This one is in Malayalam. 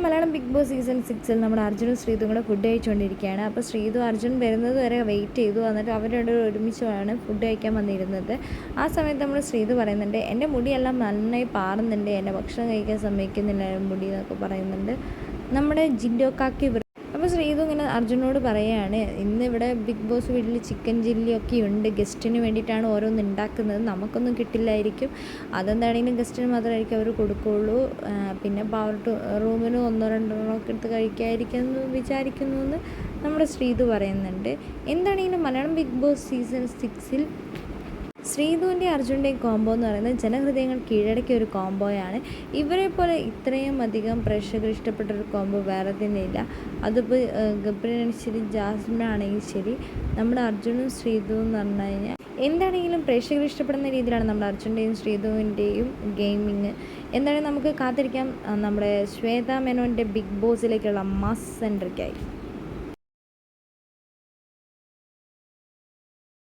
എന്താണെങ്കിലും മലയാളം ബിഗ് ബോസ് സീസൺ സിക്സിൽ നമ്മുടെ അർജുനും ശ്രീതും കൂടെ ഫുഡ് കഴിച്ചുകൊണ്ടിരിക്കുകയാണ് അപ്പോൾ ശ്രീതു അർജുൻ വരുന്നത് വരെ വെയിറ്റ് ചെയ്തു. എന്നിട്ട് അവർ രണ്ടുപേരും ഒരുമിച്ചാണ് ഫുഡ് കഴിക്കാൻ വന്നിരുന്നത്. ആ സമയത്ത് നമ്മൾ ശ്രീതു പറയുന്നുണ്ട് എന്റെ മുടിയെല്ലാം നന്നായി പാറുന്നുണ്ട്. എന്റെ ഭക്ഷണം കഴിക്കാൻ സമ്മതിക്കുന്നില്ല മുടി എന്നൊക്കെ പറയുന്നുണ്ട്. നമ്മുടെ ജിൻഡോ കാക്കി അപ്പോൾ ശ്രീതു ഇങ്ങനെ അർജുനോട് പറയുകയാണ് ഇന്നിവിടെ ബിഗ് ബോസ് വീട്ടിൽ ചിക്കൻ ചില്ലിയൊക്കെ ഉണ്ട്. ഗസ്റ്റിന് വേണ്ടിയിട്ടാണ് ഓരോന്ന് ഉണ്ടാക്കുന്നത് നമുക്കൊന്നും കിട്ടില്ലായിരിക്കും. അതെന്താണെങ്കിലും ഗസ്റ്റിന് മാത്രമായിരിക്കും അവർ കൊടുക്കുകയുള്ളൂ പിന്നെ പവർ റൂമിന് ഒന്നോ രണ്ടെണ്ണോ ഒക്കെ എടുത്ത് കഴിക്കായിരിക്കും എന്ന് വിചാരിക്കുന്നു എന്ന് നമ്മുടെ ശ്രീതു പറയുന്നുണ്ട്. എന്താണെങ്കിലും മലയാളം ബിഗ് ബോസ് സീസൺ സിക്സിൽ ശ്രീധുവിന്റെ അർജുന്റെയും കോംബോ എന്ന് പറയുന്നത് ജനഹൃദയങ്ങൾ കീഴടക്കിയ ഒരു കോംബോയാണ് ഇവരെ പോലെ ഇത്രയും അധികം പ്രേക്ഷകർ ഇഷ്ടപ്പെട്ട ഒരു കോംബോ വേറെ ഇല്ല. അതിപ്പോൾ ഗബ്രിയാണെങ്കിൽ ശരി ജാസ്മിൻ ആണെങ്കിൽ ശരി നമ്മുടെ അർജുനും ശ്രീധുവും എന്ന് പറഞ്ഞു കഴിഞ്ഞാൽ എന്താണെങ്കിലും പ്രേക്ഷകർ ഇഷ്ടപ്പെടുന്ന രീതിയിലാണ് നമ്മുടെ അർജുന്റെയും ശ്രീധുവിന്റെയും ഗെയിമിങ് എന്തായാലും നമുക്ക് കാത്തിരിക്കാം. നമ്മുടെ ശ്വേത മേനോന്റെ ബിഗ് ബോസിലേക്കുള്ള മാസ് സെന്ററിക്കായി